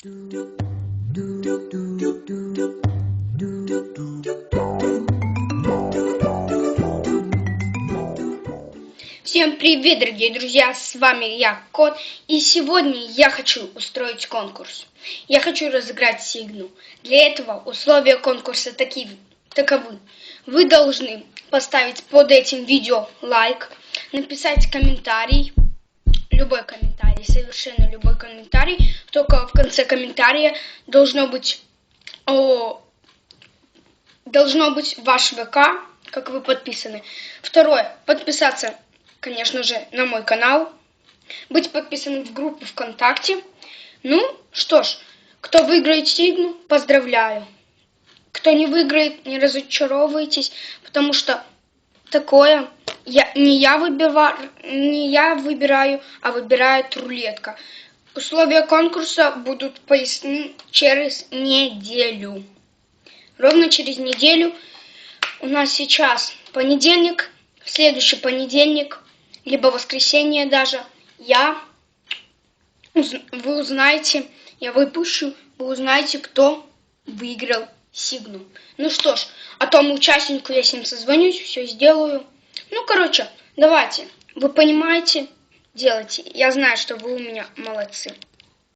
Всем привет, дорогие друзья, с вами я, Кот, и сегодня я хочу устроить конкурс. Я хочу разыграть Сигну. Для этого условия конкурса такие, таковы. Вы должны поставить под этим видео лайк, написать комментарий, любой комментарий, совершенно любой комментарий, только в конце комментария должно быть, о, должно быть ваш ВК, как вы подписаны. Второе, подписаться конечно же, на мой канал, быть подписанным в группу ВКонтакте. Ну, что ж, кто выиграет Сигну, поздравляю. Кто не выиграет, не разочаровывайтесь, потому что такое я, не, я выбираю, не я выбираю, а выбирает рулетка. Условия конкурса будут пояснены через неделю. Ровно через неделю у нас сейчас понедельник, следующий понедельник либо воскресенье даже, я, вы узнаете, я выпущу, вы узнаете, кто выиграл Сигну. Ну что ж, а тому участнику я с ним созвонюсь, все сделаю. Ну, короче, давайте, вы понимаете, делайте. Я знаю, что вы у меня молодцы.